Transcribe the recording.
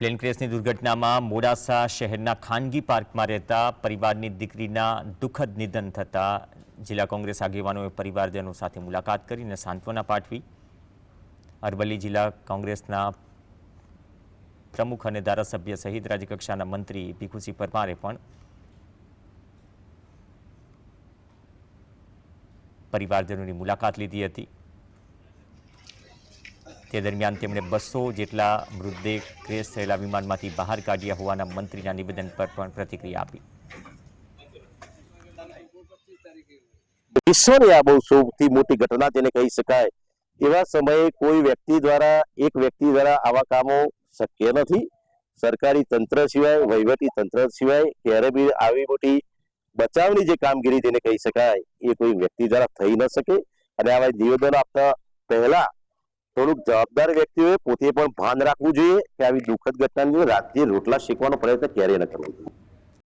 Plane ક્રેશની દુર્ઘટનામાં મોડાસા શહેરના ખાનગી પાર્કમાં રહેતા પરિવારની દીકરીના દુઃખદ નિધન થતાં જિલ્લા કોંગ્રેસ આગેવાનોએ પરિવારજનો સાથે મુલાકાત કરીને સાંત્વના પાઠવી. અરવલ્લી જિલ્લા કોંગ્રેસના પ્રમુખ અને ધારાસભ્ય સહિત રાજ્યકક્ષાના મંત્રી ભીખુસિંહ પરમારે પણ પરિવારજનોની મુલાકાત લીધી હતી. તે દરમિયાન તેમણે બસો જેટલા મૃતદેહ ક્રેશ થયેલા વિમાનમાંથી બહાર કાઢ્યા હોવાના મંત્રીના નિવેદન પર પણ પ્રતિક્રિયા આપી. વિશ્વની આ બહુ સૌથી મોટી ઘટના જેને કહી શકાય, એવા સમયે કોઈ વ્યક્તિ દ્વારા, એક વ્યક્તિ દ્વારા આવા કામો શક્ય નથી. સરકારી તંત્ર સિવાય, વહીવટી તંત્ર સિવાય, ક્યારે બી આવી મોટી બચાવની જે કામગીરી જેને કહી શકાય, એ કોઈ વ્યક્તિ દ્વારા થઈ ન શકે. અને આવા નિવેદન આપતા પહેલા થોડુંક જવાબદાર વ્યક્તિઓએ પોતે પણ ભાન રાખવું જોઈએ કે આવી દુઃખદ ઘટનાની રાજ્ય રોટલા શેકવાનો પ્રયત્ન ક્યારેય ન કરવો જોઈએ.